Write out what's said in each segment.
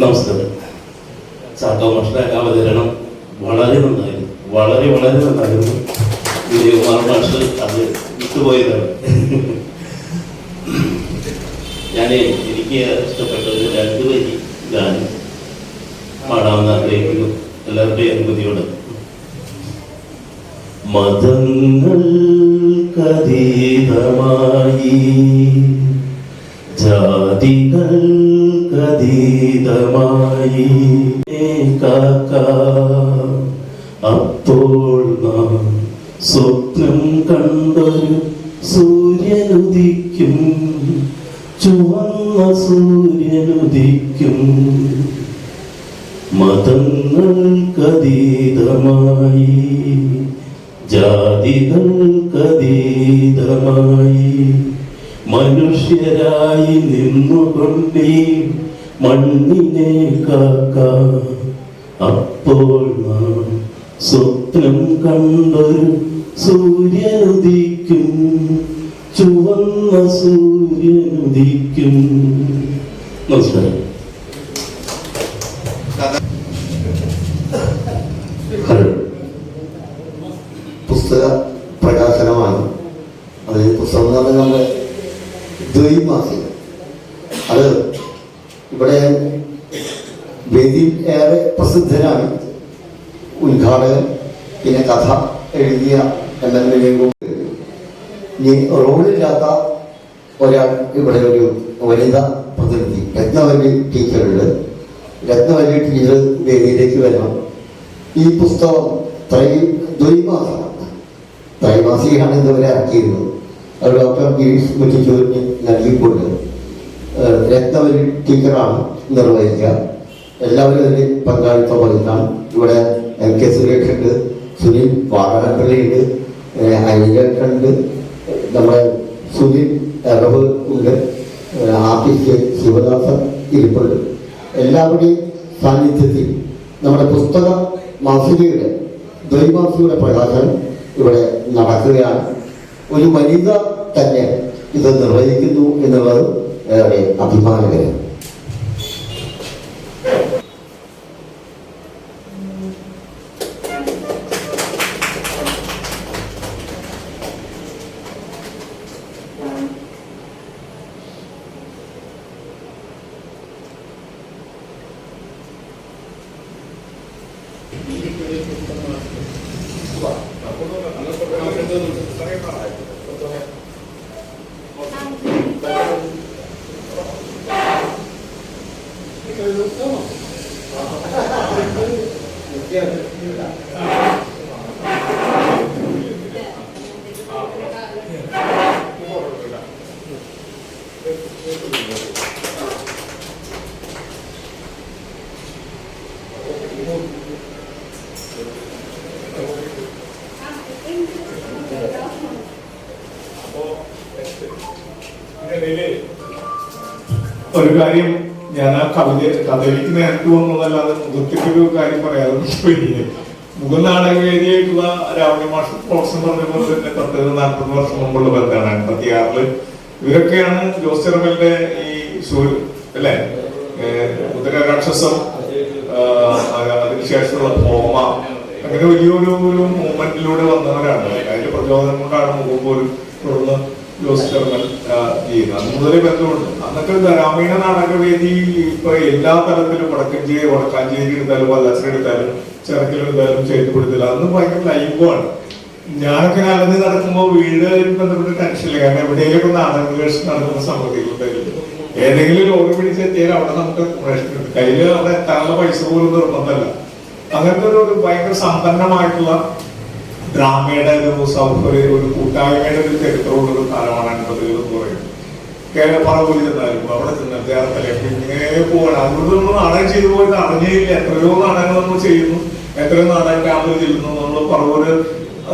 നമസ്കാരം ചാട്ടോ മാഷ്ട അവതരണം വളരെ നന്നായിരുന്നു. വളരെ വളരെ നന്നായിരുന്നു. വിജയകുമാർ മാഷ് അത് വിട്ടുപോയതാണ്. ഞാൻ എനിക്ക് ഇഷ്ടപ്പെട്ടത് രണ്ട് വരി ഗാനം പാടാമെന്ന് ആഗ്രഹിക്കുന്നു. എല്ലാവരുടെയും അനുമതിയോട്. മതങ്ങൾക്കതീതമായി ജാതികൾക്കതീതമായി ഏകാക്ക അപ്പോൾ നാം സ്വപ്നം കണ്ടൊരു സൂര്യനുദിക്കും. ചുവന്ന സൂര്യനുദിക്കും. മതങ്ങൾക്കതീതമായി ജാതികൾക്കതീതമായി മനുഷ്യരായി നിന്നുകൊണ്ടേ മണ്ണിനെ കാക്ക. അപ്പോൾ നാം സ്വപ്നം കണ്ടൊരു സൂര്യനുദിക്കും. ചുവന്ന സൂര്യനുദിക്കും. നമസ്കാരം. പുസ്തക പ്രകാശനമാണ്. അത് പുസ്തകം എന്ന് പറഞ്ഞാൽ നമ്മുടെ ദ്വൈമാസിക. ഇവിടെ വേദിയിൽ ഏറെ പ്രസിദ്ധനാണ് ഉദ്ഘാടകൻ പിന്നെ കഥ എഴുതിയ എം എൽ എയും ഇനി റോളില്ലാത്ത ഒരാൾ ഇവിടെ ഒരു വനിത പ്രതിനിധി രത്നവല്ലി ടീച്ചറുണ്ട്. രത്നവല്ലി ടീച്ചർ വേദിയിലേക്ക് വരണം. ഈ പുസ്തകം ത്രൈ ദ്വൈമാസമാണ് ത്രൈമാസികയാണ് ഇതുവരെ ഇറക്കിയിരുന്നത്. അത് ഡോക്ടർ ഗിരീഷ് മുറ്റിച്ചൂരിന് നൽകിക്കൊണ്ട് ഏഹ്, ടീച്ചറാണ് നിർവഹിക്കുക. എല്ലാവരും അതിൽ പങ്കാളിത്തം വഹിക്കണം. ഇവിടെ എൽ കെ സുരേഷ് ഉണ്ട് സുനിൽ വാടകപ്പള്ളി ഉണ്ട് നമ്മുടെ സുനിൽ ഇറവ് ഉണ്ട് ആഫീസ് ശിവദാസൻ ഇരിപ്പുണ്ട്. എല്ലാവരുടെയും സാന്നിധ്യത്തിൽ നമ്മുടെ പുസ്തക മാസികയുടെ ദ്വൈമാസികയുടെ പ്രകാശനം ഇവിടെ നടക്കുകയാണ്. ഒരു വനിത തന്നെ ഇത് നിർവഹിക്കുന്നു എന്നുള്ളത് ഏറെ അഭിമാനകരം ഇതിനിടയില് കവിത നേരത്തെ വന്നതല്ലാതെ മുഖത്തേക്ക് ഒരു കാര്യം പറയാതെ മുഖനാടകവേദിയായിട്ടുള്ള മുഖം നാടകവേദിയായിട്ടുള്ള രാവണി മാഷ് പ്രൊഫസർ പോലെ തന്നെ പത്ത് നാൽപ്പത് വർഷം മുമ്പുള്ള ബന്ധമാണ്. എൺപത്തി ആറിൽ ഇവരൊക്കെയാണ് ജോസ് ചെറുമലിന്റെ ഈ സൂര്യ അല്ലെ? ഉദരരാക്ഷസം അതിനുശേഷമുള്ള ഹോമ അങ്ങനെ വലിയൊരു ഒരു മൂവ്മെന്റിലൂടെ വന്നവരാണ്. അതിന്റെ പ്രചോദനം കൊണ്ടാണ് മുഖം പോലും തുടർന്ന് ജോസ് ചെറുമൽ ആ, ചെയ്യുന്നത് അന്ന് മുതലേ ബന്ധമുണ്ട്. അന്നൊക്കെ ഗ്രാമീണ നാടകവേദി ഇപ്പൊ എല്ലാ തരത്തിലും വടക്കഞ്ചേരി വടക്കാഞ്ചേരി എടുത്താലും വല്ലാശ്ശേരി എടുത്താലും ചിറക്കിലെടുത്താലും ചെയ്തുകൊടുത്തില്ല അന്ന് ഭയങ്കര ലൈവാണ്. ഞാനൊക്കെ അലഞ്ഞ് നടക്കുമ്പോ വീട് ബന്ധപ്പെട്ട് ടെൻഷനില്ല കാരണം എവിടെയെങ്കിലും നാടക വേഴ്സ് നടക്കുന്ന സമൃദ്ധികളുണ്ടായിരുന്നു ഏതെങ്കിലും പിടിച്ച് പിടിച്ചെത്തിയാൽ അവിടെ നമുക്ക് കിട്ടും കയ്യിൽ അവിടെ എത്താനുള്ള പൈസ പോലും നിർബന്ധമല്ല. അങ്ങനത്തെ ഒരു ഭയങ്കര സമ്പന്നമായിട്ടുള്ള ഡ്രാമയുടെ ഒരു സൗഹൃദ ഒരു കൂട്ടായ്മയുടെ ഒരു ചരിത്രമുള്ള ഒരു കാലമാണ് എൺപതുകൾ എന്ന് പറയുന്നത്. കേരള പറവൂരിൽ ചെന്നാലും അവിടെ ചെന്നാൽ ചേർത്തല ഇങ്ങനെ പോകണം അതുകൊണ്ട് നമ്മൾ നാടകം ചെയ്തു പോയിട്ട് അറിഞ്ഞില്ല. എത്രയോ നാടകങ്ങൾ നമ്മൾ ചെയ്യുന്നു. എത്രയോ നാടകം ക്യാമ്പിൽ ചെല്ലുന്നു. നമ്മൾ പറവൂര്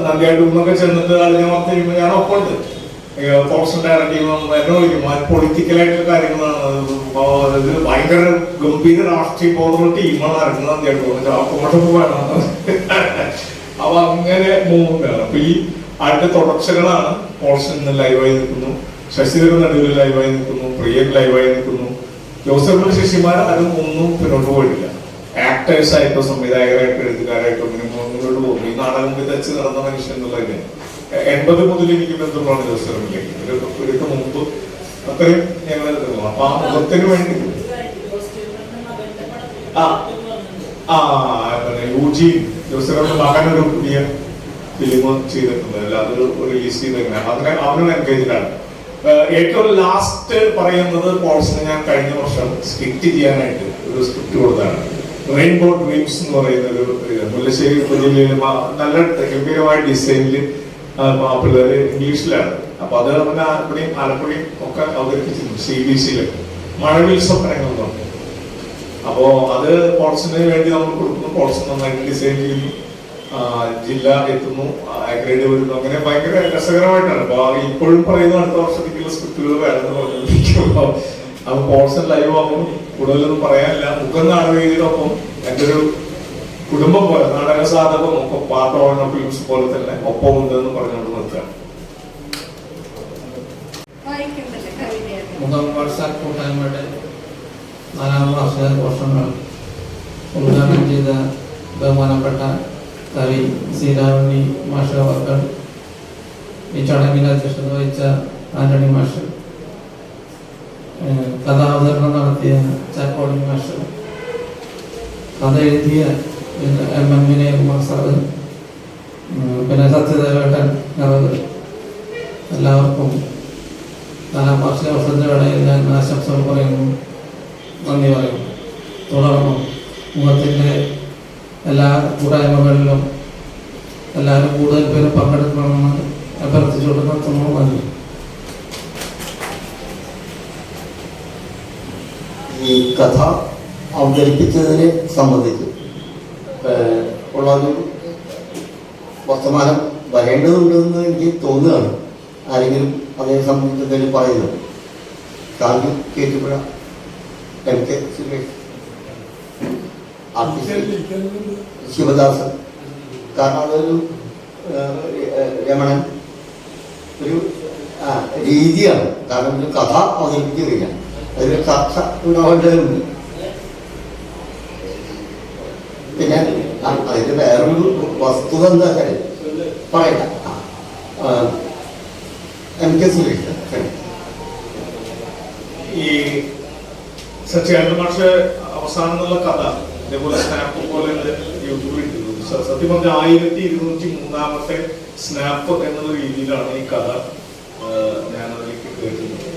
നന്ദിയായിട്ട് ചെന്നിട്ട് അതിനെ മൊത്തം ചെയ്യുമ്പോൾ ഞാൻ ഒപ്പമുണ്ട്. പ്രൊഫഷൻ ചെയ്യുമ്പോൾ എന്നെ വിളിക്കും. പൊളിറ്റിക്കലായിട്ടുള്ള കാര്യങ്ങളാണ്. ഇത് ഭയങ്കര ഗംഭീര രാഷ്ട്രീയ ബോധമുള്ള ടീമാണ് ഇറങ്ങുന്നത് നന്ദിയായിട്ട് അപ്പോഴൊക്കെ വേണം അപ്പൊ അങ്ങനെ മൂവ്മെന്റ് അപ്പൊ ഈ അതിന്റെ തുടർച്ചകളാണ് ഇന്ന് ലൈവായി നിൽക്കുന്നു. ശശിധരൻ നടുവിൽ ലൈവായി നിൽക്കുന്നു. പ്രിയൻ ലൈവായി നിൽക്കുന്നു. ജോസഫ് ശശിമാർ അതും ഒന്നും പിന്നോട്ട് പോയിട്ടില്ല. ആക്ടേഴ്സ് ആയിട്ടോ സംവിധായകരായിട്ടോ എഴുത്തുകാരായിട്ടോ ഇങ്ങനെ മുന്നോട്ട് പോകുന്നു. ഈ നാടകം വിതച്ച് നടന്ന മനുഷ്യൻ എന്നുള്ളതിന് എൺപത് മുതൽ എനിക്ക് ബന്ധമാണ് ജോസഫിലേക്ക് ഒരു മുമ്പ് അത്രയും ഞങ്ങൾ അപ്പൊ ആ മുഖത്തിന് വേണ്ടി. ആ ആ യൂജീൻ. ജോസഫിന്റെ മകനൊരു പുതിയ ഫിലിം ചെയ്തിട്ടുണ്ട്. അല്ല റിലീസ് ചെയ്തേക്കണേ അതിനെ അവനും എൻഗേജ്ഡാണ് ഏറ്റവും ലാസ്റ്റ് പറയുന്നത് പോൾസിന് ഞാൻ കഴിഞ്ഞ വർഷം സ്ക്രിപ്റ്റ് ചെയ്യാനായിട്ട് ഒരു സ്ക്രിപ്റ്റ് കൊടുത്താണ് റെയിൻബോ ഡ്രീംസ് എന്ന് പറയുന്ന ഒരു. മുല്ലശ്ശേരി പുതിയ നല്ല ഗംഭീരമായ ഡിസൈനിൽ പിള്ളേര് ഇംഗ്ലീഷിലാണ് അപ്പൊ അത് അവന് ഇവിടെയും ആലപ്പുഴയും ഒക്കെ അവതരിപ്പിച്ചിരുന്നു സി ബി സിയിൽ മഴവിൽ സ്വപ്നങ്ങൾ എന്ന് പറഞ്ഞു. അപ്പോ അത് പോർട്സിന് വേണ്ടി നമ്മൾ കൊടുക്കുന്നു പോർട്സ് നന്നായിട്ട് ഡിസൈൻ ചെയ്യുന്നു. ജില്ല എത്തുന്നു ഗ്രേഡ് വരുന്നു. അങ്ങനെ ഭയങ്കര രസകരമായിട്ടാണ്. അപ്പൊ ഇപ്പോഴും പറയുന്ന അടുത്ത വർഷത്തേക്കുള്ള സ്ക്രിപ്റ്റുകൾ വേണമെന്ന് പറഞ്ഞു അപ്പൊ പോർട്സൺ ലൈവ് ആകുമ്പോൾ കൂടുതലൊന്നും പറയാനില്ല. മുഖം നാടകയിലൊപ്പം എന്റെ ഒരു കുടുംബം പോലെ നാടക സാധകം ഒക്കെ പാട്ട് ഓൺ ഫിലിംസ് പോലെ തന്നെ ഒപ്പം ഉണ്ടെന്ന് പറഞ്ഞുകൊണ്ട് നിർത്തുകയാണ്. മുഖം വാട്സാപ്പ് കൂട്ടായ്മയുടെ നാലാം വർഷങ്ങൾ ഉദ്ഘാടനം ചെയ്ത ബഹുമാനപ്പെട്ട കവി സീതാമണി മാഷ അവർകൾ ഈ ചടങ്ങിൽ അധ്യക്ഷത വഹിച്ച ആന്റണി മാഷ് കഥ കഥാവതരണം നടത്തിയ ചാക്കോടി മാഷ് കഥ എഴുതിയ എം എം വിനയകുമാർ സാറ് പിന്നെ സത്യദേവേട്ടൻ അത് എല്ലാവർക്കും നാലാം വാർഷിക വർഷത്തിന്റെ ഇടയിൽ ഞാൻ ആശംസകൾ പറയുന്നു. നന്ദി പറയുന്നു. തുടർന്നും മുഖത്തിന്റെ എല്ലാ കൂട്ടായ്മകളിലും എല്ലാവരും കൂടുതൽ പേര് പങ്കെടുക്കണമെന്ന് അഭ്യർത്ഥിച്ചുകൊണ്ട് നിർത്തുന്നു. നന്ദി. ഈ കഥ അവതരിപ്പിച്ചതിനെ സംബന്ധിച്ച് ഉള്ളൊരു വർത്തമാനം വരേണ്ടതുണ്ടെന്ന് എനിക്ക് തോന്നുകയാണ്. ആരെങ്കിലും അതേ സംബന്ധിച്ച് എന്തെങ്കിലും പറയുന്നത്? കാര്യം കേറ്റുപുഴ എം കെ സുരേഷ് ശിവദാസൻ കാരണം അതൊരു രമണൻ ഒരു രീതിയാണ്. കാരണം ഒരു കഥ അവതരിപ്പിക്കുകയില്ല അതിൽ ചർച്ച ഉണ്ടാവേണ്ടതുണ്ട്. പിന്നെ അതിന്റെ വേറൊരു വസ്തുത എന്താ വെച്ചാൽ പറയണ്ട. M K Suresh. ഈ അവസാനം എന്നുള്ള കഥ ഇതേപോലെ സ്നാപ്പ് യൂട്യൂബിൽ ഇട്ടിരുന്നു. സത്യം പറഞ്ഞ ആയിരത്തി സ്നാപ്പ് എന്ന രീതിയിലാണ് ഈ കഥ ഞാൻ അതിലേക്ക് കേട്ടിരുന്നത്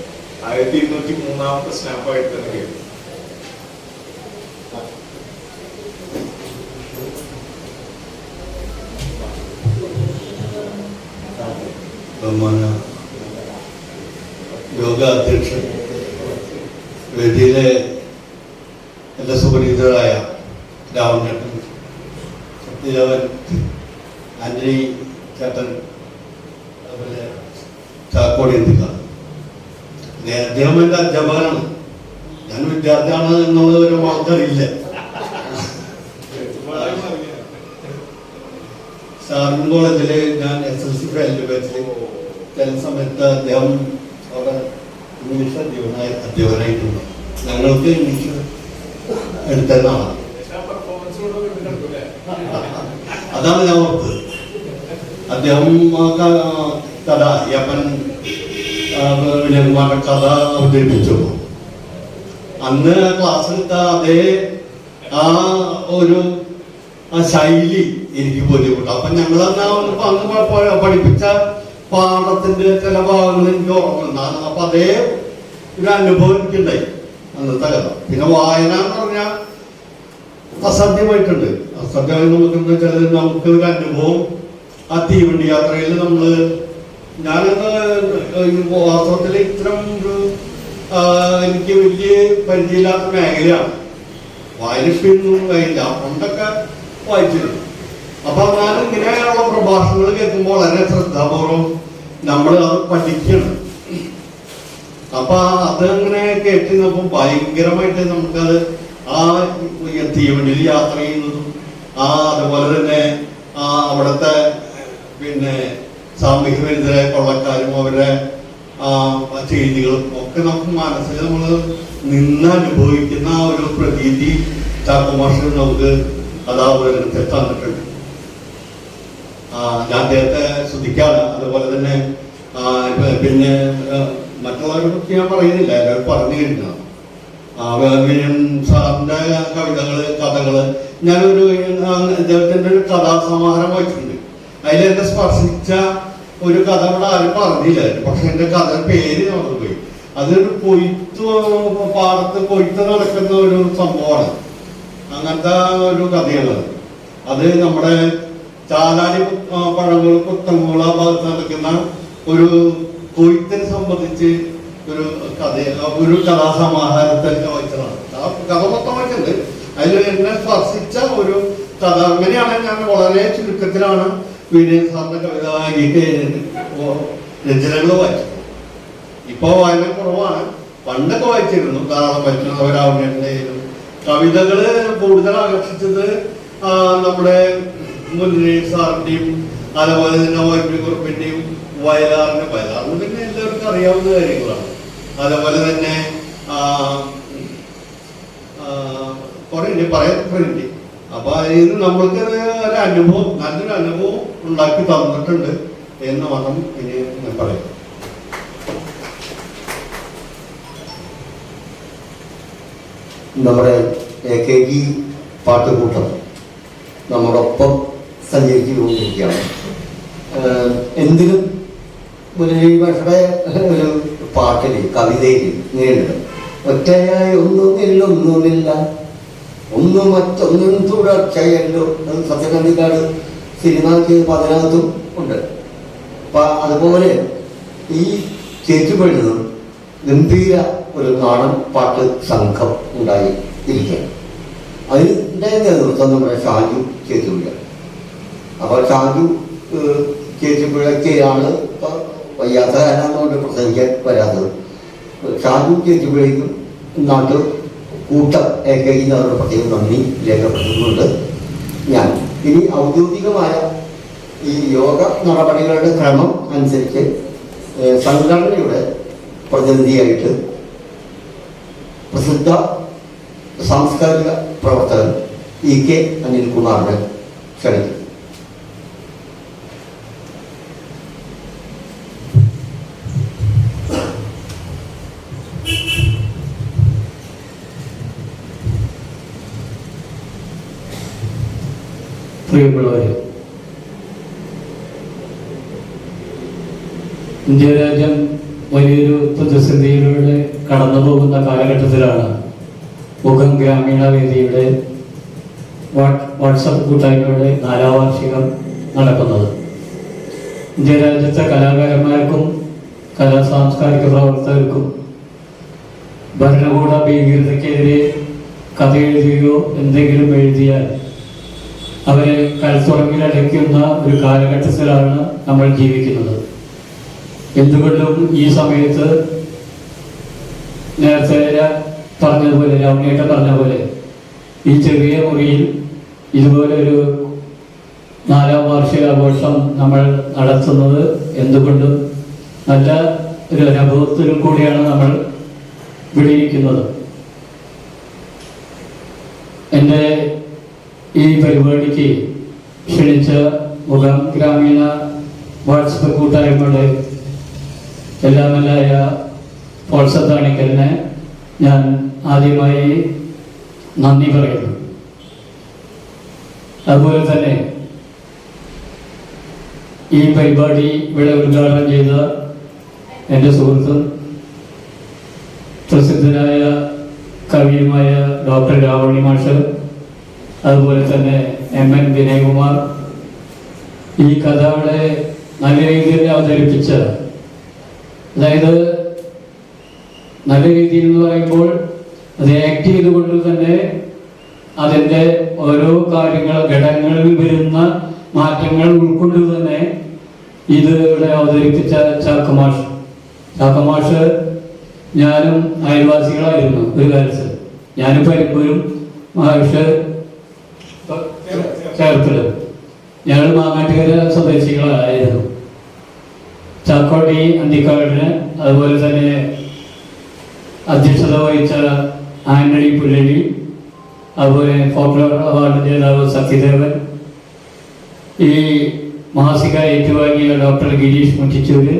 ആയിരത്തി ഇരുന്നൂറ്റി മൂന്നാമത്തെ സ്നാപ്പായിട്ട് തന്നെ കേട്ടു ബഹുമാന യോഗ അധ്യക്ഷൻ വേദിയിലെ എന്റെ സുപരിചിതരായ രാവണേട്ടൻ സത്യദേവൻ ആന്റണി ചേട്ടൻ അതുപോലെ ചാക്കോടി എന്തിക്ക അദ്ദേഹം എന്റെ അധ്യാപകനാണ് ഞാൻ വിദ്യാർത്ഥിയാണ് എന്നുള്ളത് ഒരു ആൾക്കാരില്ല സാറിൻ കോളേജിൽ ഞാൻ എസ് എൽ സി ഫെയിൽഡ് ബാച്ചിൽ സമയത്ത് അദ്ദേഹം അവിടെ ഇംഗ്ലീഷ് അധ്യാപനായി അധ്യാപനായിട്ടുണ്ട് ഞങ്ങൾക്ക് ഇംഗ്ലീഷ് എടുത്തതാണ് അതാണ് ഞാൻ ഓർത്തത്. അദ്ദേഹം കഥ യപ്പൻ വിനയകുമാരുടെ കഥ അവതരിപ്പിച്ചു അന്ന് ക്ലാസ്സിലെത്ത അതേ ആ ഒരു ആ ശൈലി എനിക്ക് ബോധ്യപ്പെട്ടു. അപ്പൊ ഞങ്ങൾ അന്ന് പഠിപ്പിച്ച പാഠത്തിന്റെ ചില ഭാഗങ്ങൾ എനിക്ക് ഓർമ്മ അപ്പൊ അതേ ഒരു അനുഭവം എനിക്കുണ്ടായി അന്നത്തെ കഥ. പിന്നെ വായന എന്ന് പറഞ്ഞാൽ അസാധ്യമായിട്ടുണ്ട് അസാധ്യമായി നമുക്ക് എന്താ വെച്ചാൽ നമുക്ക് അനുഭവം ആ തീവണ്ടി യാത്രയിൽ നമ്മൾ ഞാനത് വാസ്തവത്തിൽ ഇത്തരം ഒരു എനിക്ക് വലിയ പരിചയമില്ലാത്ത മേഖലയാണ്. വായനപ്പൊന്നും കഴിയില്ല. പണ്ടൊക്കെ വായിച്ചിട്ടുണ്ട് അപ്പൊ ഞാൻ ഇങ്ങനെയുള്ള പ്രഭാഷണങ്ങൾ കേൾക്കുമ്പോൾ വളരെ ശ്രദ്ധാപൂർവം നമ്മൾ അത് പഠിക്കണം. അപ്പൊ അത് അങ്ങനെ കേട്ടിരുന്നപ്പോ ഭയങ്കരമായിട്ട് നമുക്കത് ആ തീവണ്ടിയിൽ യാത്ര ചെയ്യുന്നതും ആ അതുപോലെ തന്നെ ആ അവിടുത്തെ പിന്നെ സാമൂഹ്യ വിരുദ്ധരെ കൊള്ളക്കാരും അവരുടെ ആ, ചെയ്തികളും ഒക്കെ നമുക്ക് മനസ്സിൽ നമ്മൾ നിന്ന് അനുഭവിക്കുന്ന ഒരു പ്രതീതി ചാക്കോമാഷ് നമുക്ക് അതാ ഒരു തന്നിട്ടുണ്ട്. ഞാൻ അദ്ദേഹത്തെ സ്തുതിക്കാണ് അതുപോലെ തന്നെ പിന്നെ മറ്റുള്ളവരോടൊക്കെ മറ്റുള്ളവരെ ഞാൻ പറയുന്നില്ല. എല്ലാവരും പറഞ്ഞു കഴിഞ്ഞാണ് സാറിന്റെ കവിതകൾ കഥകൾ. ഞാനൊരു അദ്ദേഹത്തിന്റെ ഒരു കഥാസമാഹാരം വായിച്ചിട്ടുണ്ട്. അതിൽ എന്നെ സ്പർശിച്ച ഒരു കഥ ഇവിടെ ആരും പറഞ്ഞില്ല. പക്ഷെ എന്റെ കഥ പേര് മറന്നുപോയി അതൊരു കൊയ്ത്ത് പാടത്ത് കൊയ്ത്ത് നടക്കുന്ന ഒരു സംഭവമാണ്. അങ്ങനത്തെ ഒരു കഥയാണ് അത് നമ്മുടെ ചാലാരി പഴങ്ങൾ പുത്തങ്കോള ഭാഗത്ത് നടക്കുന്ന ഒരു കൊയ്ത്തിനെ സംബന്ധിച്ച് ഒരു കഥ ഒരു കഥാസമാഹാരത്തെ വായിച്ചതാണ് ആ കഥ മൊത്തം വായിച്ചിട്ടുണ്ട് അതിൽ എന്നെ സ്പർശിച്ച ഒരു കഥ. അങ്ങനെയാണ് ഞാൻ വളരെ ചുരുക്കത്തിലാണ് വിനയ സാറിന്റെ കവിത രചനകൾ വായിച്ചത്. ഇപ്പൊ വായന കുറവാണ്. പണ്ടൊക്കെ വായിച്ചിരുന്നു. ധാരാളം വായിച്ചിരുന്നവരാവുന്നതിന്റെ കവിതകൾ കൂടുതൽ ആകർഷിച്ചത് നമ്മുടെ മുന്നണി സാറിന്റെയും അതുപോലെ തന്നെ പി കുറുപ്പിന്റെയും വയലാറിന്റെ വയലാറിന് പിന്നെ എല്ലാവർക്കും അറിയാവുന്ന കാര്യങ്ങളാണ്. അതുപോലെ തന്നെ കുറെ ഉണ്ട്. പറയാൻ കുറെ അപ്പൊ ഇത് നമ്മൾക്ക് ഒരു അനുഭവം നല്ലൊരു അനുഭവം ഉണ്ടാക്കി തന്നിട്ടുണ്ട് എന്ന് മാത്രം ഇനി ഞാൻ പറയാം. നമ്മുടെ എ കെ ജി പാട്ടുകൂട്ടം നമ്മോടൊപ്പം സഞ്ചരിച്ചു കൊണ്ടിരിക്കുകയാണ്. ഏഹ് എന്തിനും മുരളി ഭാഷയുടെ ഒരു പാട്ടിൽ കവിതയിൽ ഇങ്ങനെയുണ്ട് ഒറ്റയായി ഒന്നുമില്ല ഒന്നുമില്ല. ഒന്നും മറ്റൊന്നും തുടർച്ചയല്ലോ. അത് സിനിമ സിനിമയ്ക്ക് പതിനകത്തും ഉണ്ട്. അപ്പൊ അതുപോലെ ഈ ചേച്ചുപഴുന്ന് ഗംഭീര ഒരു നാടൻ പാട്ട് സംഘം ഉണ്ടായി ഇരിക്കുകയാണ്. അതിന്റെ നേതൃത്വം നമ്മുടെ ഷാജു ചേച്ചുപിഴ അപ്പോൾ ഷാജു ഏഹ്, ചേച്ചുപിഴയ്ക്കാണ് ഇപ്പൊ വയ്യാത്ത കാരണമുണ്ട് പ്രസംഗിക്കാൻ വരാത്തത്. ഷാജു ചേച്ചുപിഴയ്ക്കും നാട്ടു കൂട്ടം എ അവരുടെ പ്രത്യേകം നന്ദി രേഖപ്പെടുത്തുന്നുണ്ട് ഞാൻ. ഇനി ഔദ്യോഗികമായ ഈ യോഗ നടപടികളുടെ ക്രമം അനുസരിച്ച് സംഘടനയുടെ പ്രതിനിധിയായിട്ട് പ്രസിദ്ധ സാംസ്കാരിക പ്രവർത്തകൻ ഇ കെ അനിൽകുമാറിനെ ക്ഷണിക്കും. പ്രിയമുള്ളവരെ ഇന്ത്യ രാജ്യം വലിയൊരു പ്രതിസന്ധിയിലൂടെ കടന്നു പോകുന്ന കാലഘട്ടത്തിലാണ് മുഖം ഗ്രാമീണ വേദിയുടെ വാട്സപ്പ് കൂട്ടായ്മയുടെ നാലാം വാർഷികം നടക്കുന്നത്. ഇന്ത്യ രാജ്യത്തെ കലാകാരന്മാർക്കും കലാ സാംസ്കാരിക പ്രവർത്തകർക്കും ഭരണകൂട ഭീകരതയ്ക്കെതിരെ കഥ എഴുതുകയോ എന്തെങ്കിലും എഴുതിയാൽ അവരെ കൽത്തുറങ്ങിലടയ്ക്കുന്ന ഒരു കാലഘട്ടത്തിലാണ് നമ്മൾ ജീവിക്കുന്നത്. എന്തുകൊണ്ടും ഈ സമയത്ത് നേരത്തെ പറഞ്ഞതുപോലെ രാമണിയേട്ട പറഞ്ഞ പോലെ ഈ ചെറിയ മുറിയിൽ ഇതുപോലെ ഒരു നാലാം വാർഷികാഘോഷം നമ്മൾ നടത്തുന്നത് എന്തുകൊണ്ടും നല്ല ഒരു അനുഭവത്തിൽ കൂടിയാണ് നമ്മൾ വിളിയിരിക്കുന്നത്. എന്റെ ഈ പരിപാടിക്ക് ക്ഷണിച്ച മുഖം ഗ്രാമീണ വാട്സപ്പ് കൂട്ടായ്മയുടെ എല്ലാമല്ലായ പ്രോത്സാഹനിക്കലിനെ ഞാൻ ആദ്യമായി നന്ദി പറയുന്നു. അതുപോലെ തന്നെ ഈ പരിപാടി ഇവിടെ ഉദ്ഘാടനം ചെയ്ത എന്റെ സുഹൃത്തും പ്രസിദ്ധനായ കവിയുമായ ഡോക്ടർ രാവണി മാഷ് അതുപോലെ തന്നെ എം എൻ വിനയകുമാർ ഈ കഥകളെ നല്ല രീതിയിൽ അവതരിപ്പിച്ച അതായത് നല്ല രീതിയിൽ എന്ന് പറയുമ്പോൾ അത് ആക്ട് ചെയ്തുകൊണ്ട് തന്നെ അതിന്റെ ഓരോ കാര്യങ്ങൾ ഘടകങ്ങളിൽ വരുന്ന മാറ്റങ്ങൾ ഉൾക്കൊണ്ട് തന്നെ ഇത് ഇവിടെ അവതരിപ്പിച്ച ചാക്കമാഷ്. ചാക്കമാഷ് ഞാനും അയൽവാസികളായിരുന്നു ഒരു കാലത്ത്. ഞാനും പരിപ്പോഴും മാഷ് ചേർത്തൽ ഞങ്ങൾ മാങ്ങാട്ടുകര സ്വദേശികളായിരുന്നു. ചാക്കോട്ടി അന്തിക്കാടിന് അതുപോലെ തന്നെ അധ്യക്ഷത വഹിച്ച ആന്റണി പുല്ലഴി അതുപോലെ ഫോക്ലോർ അവാർഡ് ജേതാവ് സത്യദേവൻ ഈ മാസിക ഏറ്റുവാങ്ങിയ ഡോക്ടർ ഗിരീഷ് മുറ്റിച്ചൂര്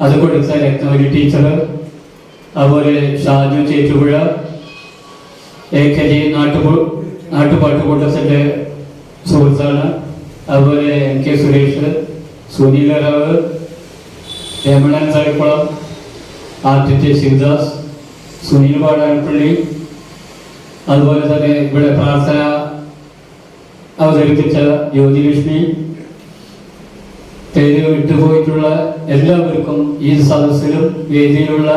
അത് കൊടുത്ത രത്നവരി ടീച്ചർ അതുപോലെ Shaju Chettupuzha A K G നാട്ടുപു നാട്ടുപാട്ടുകൂട്ടത്തിന്റെ സുഹൃത്താണ്. അതുപോലെ എം കെ സുരേഷ് സുനീലറാവ് രമണൻ തളിക്കുളം ആദിത്യ ശിവദാസ് സുനിൽ പാടാൻപള്ളി അതുപോലെ തന്നെ ഇവിടെ പ്രാർത്ഥന അവതരിപ്പിച്ച ജ്യോതിലക്ഷ്മി. പേര് വിട്ടുപോയിട്ടുള്ള എല്ലാവർക്കും ഈ സദസ്സിലും വേദിയിലുള്ള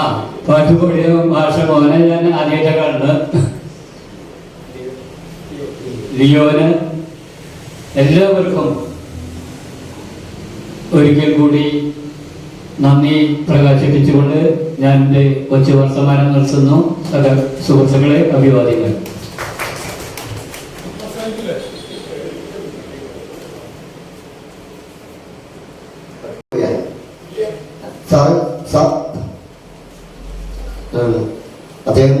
ആ പാട്ടുപാടിയ ഭാഷ മോനെ ഞാൻ ആദ്യമായിട്ടാണ് കണ്ട് ലിയോന് എല്ലാവർക്കും ഒരിക്കൽ കൂടി നന്ദി പ്രകാശിപ്പിച്ചുകൊണ്ട് ഞാൻ എന്റെ കൊച്ചു വർത്തമാനം നിർത്തുന്നു സക സുഹൃത്തുക്കളെ അഭിവാദ്യങ്ങൾ. അദ്ദേഹം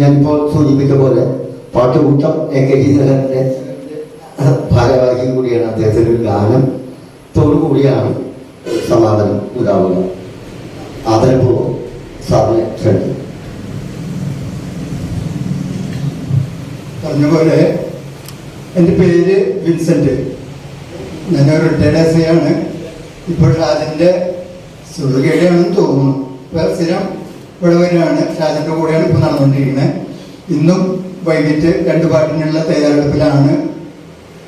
ഞാനിപ്പോൾ സൂചിപ്പിച്ച പോലെ പാട്ടുകൂട്ടം എ കെ ജി നഗറിന്റെ ഭാരവാഹി കൂടിയാണ് അദ്ദേഹത്തിന്റെ ഒരു ഗാനത്തോടു കൂടിയാണ് സമാധാനം ഉണ്ടാവുക. ആദരപൂർവം സാറിനെ ക്ഷണിക്കും പറഞ്ഞപോലെ എന്റെ പേര് വിൻസെന്റ്. ഞാനൊരു റിട്ടയർഡ് ഇപ്പോൾ ഷാജിന്റെ സുഖകേടിയാണെന്ന് തോന്നുന്നു. ഇപ്പോൾ സ്ഥിരം ഇവിടെ വരികയാണ്. ഷാജിന്റെ കൂടെയാണ് ഇപ്പോൾ നടന്നുകൊണ്ടിരിക്കുന്നത്. ഇന്നും വൈകിട്ട് രണ്ട് പാട്ടിനുള്ള തയ്യാറെടുപ്പിലാണ്.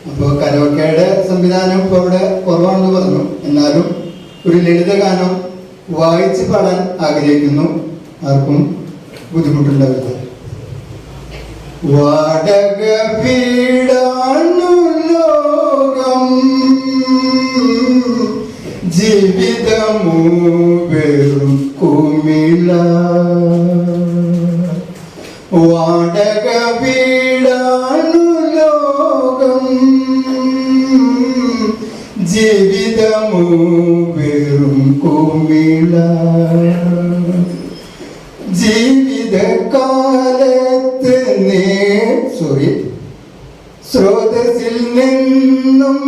അപ്പോൾ കരോക്കയുടെ സംവിധാനം ഇപ്പോൾ അവിടെ കുറവാണെന്ന് പറഞ്ഞു. എന്നാലും ഒരു ലളിത ഗാനം വായിച്ച് പാടാൻ ആഗ്രഹിക്കുന്നു. ആർക്കും ബുദ്ധിമുട്ടുണ്ടാവില്ല വാടക വീടാണു ലോകം. ജീവിതമു വെറും കുമിള വാടക വീടാണു ലോകം ജീവിതമു വെറും കുമിള. ജീവിതകാലത്ത് നേ സോറി സ്രോതസ്സിൽ നിന്നും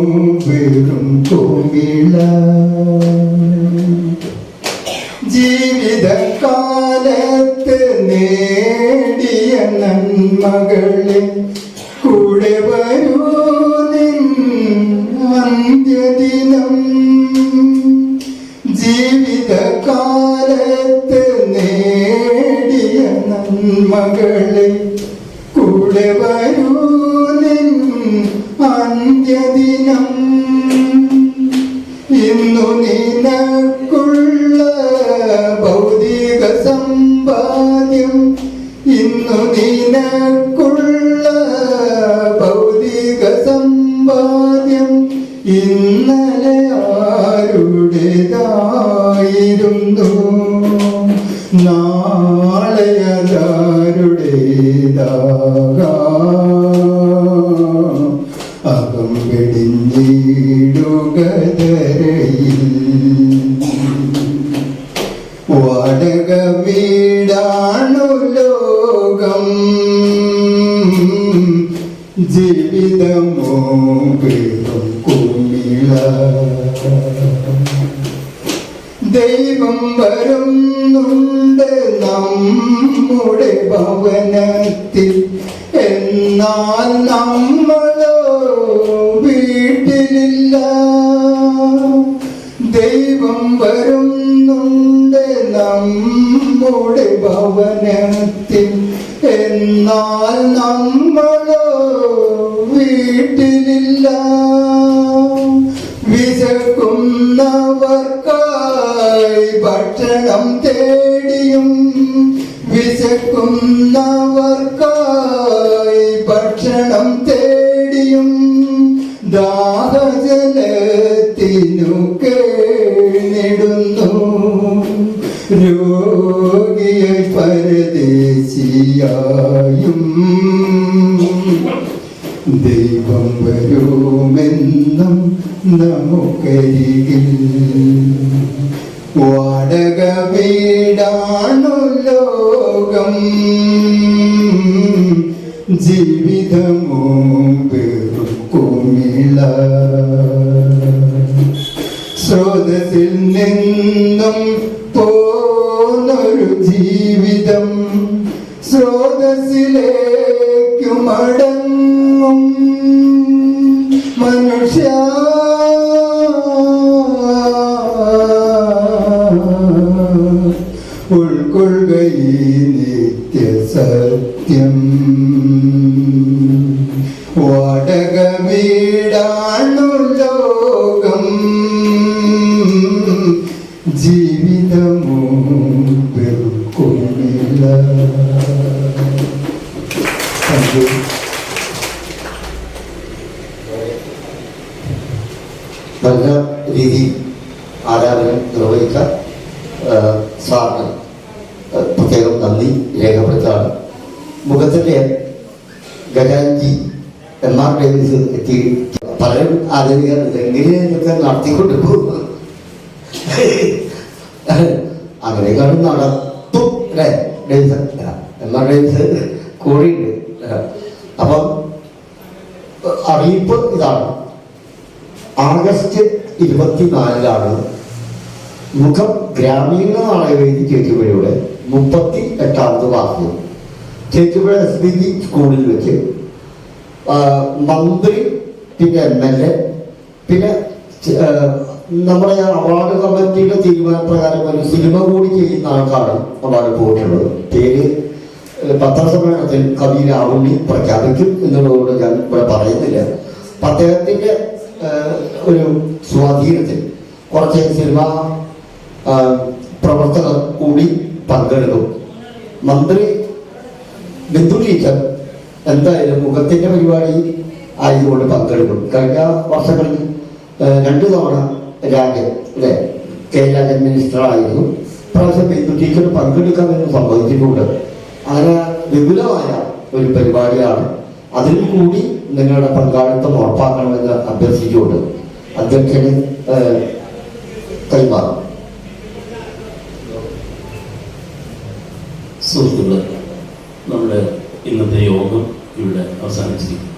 ജീവിതമോ സമ്പാദ്യം ഇന്നു നിനക്കുള്ള ഭൗതിക സമ്പാദ്യം ഇന്നലെ വരുന്നുണ്ട് നമ്മുടെ ഭവനത്തിൽ. എന്നാൽ നമ്മളോ വീട്ടിലില്ല. ദൈവം വരുന്നുണ്ട് നമ്മുടെ ഭവനത്തിൽ. എന്നാൽ നമ്മളോ വീട്ടിലില്ല. വിശക്കുന്നവർക്കായി ഭക്ഷണം തേടിയും വിശക്കുന്നവർക്കായി ഭക്ഷണം തേടിയും ദാഹജലത്തിനു കേടുന്നു രോഗിയെ പരദേശിയായും ദൈവം വരുമെന്നും നമുക്കരികിൽ വാടക വീടാണു ലോകം ജീവിതമോ വെറുക്കുമിള സ്രോതസ്സിൽ നിന്നും പോന്നൊരു ജീവിതം. സ്രോതസ്സിലേക്കു മടങ്ങും. നിത്യസത്യം ഇതൊക്കെ നടത്തിക്കൊണ്ട് പോകും അങ്ങനെയൊക്കെയാണ് നടത്തും. അല്ലേ? Dance M R Davis? കൂടിയുണ്ട് അപ്പം അറിയിപ്പ് ഇതാണ്. ആഗസ്റ്റ് ഇരുപത്തിനാലിലാണ് മുഖം ഗ്രാമീണ നാടകവേദി ചേറ്റുപുഴയുടെ മുപ്പത്തി എട്ടാമത് വാർഷികം. ചേറ്റുപുഴ എസ് ബി ജി സ്കൂളിൽ വെച്ച് മന്ത്രി പിന്നെ എം എൽ എ പിന്നെ നമ്മുടെ അവാർഡ് കമ്മിറ്റിയുടെ തീരുമാനപ്രകാരം ഒരു സിനിമ കൂടി ചെയ്യുന്ന ആൾക്കാണ് അവാർഡ് പോയിട്ടുള്ളത്. പേര് പത്രസമ്മേളനത്തിൽ കവി രാഹുലി പ്രഖ്യാപിക്കും എന്നുള്ളതുകൊണ്ട് ഞാൻ ഇവിടെ പറയുന്നില്ല. അദ്ദേഹത്തിന്റെ ഒരു സ്വാധീനത്തിൽ കുറച്ച് സിനിമ പ്രവർത്തകർ കൂടി പങ്കെടുക്കും. മന്ത്രി ബിന്ദു ടീച്ചർ എന്തായാലും മുഖത്തിന്റെ പരിപാടി ആയതുകൊണ്ട് പങ്കെടുക്കും. കഴിഞ്ഞ വർഷങ്ങളിൽ രണ്ടു തവണ രാജൻ അല്ലെ? കെ രാജൻ മിനിസ്റ്റർ ആയിരുന്നു. പ്രാവശ്യം ബിന്ദു ടീച്ചർ പങ്കെടുക്കാമെന്ന് സംഭവിച്ചിട്ടുണ്ട് അങ്ങനെ വിപുലമായ ഒരു പരിപാടിയാണ്. അതിൽ കൂടി നിങ്ങളുടെ പങ്കാളിത്തം ഉറപ്പാക്കണമെന്ന് അഭ്യർത്ഥിച്ചുകൊണ്ട് അധ്യക്ഷന് കൈമാറും. സുഹൃത്തുക്കളെ നമ്മുടെ ഇന്നത്തെ യോഗം ഇവിടെ അവസാനിച്ചിരിക്കുന്നു.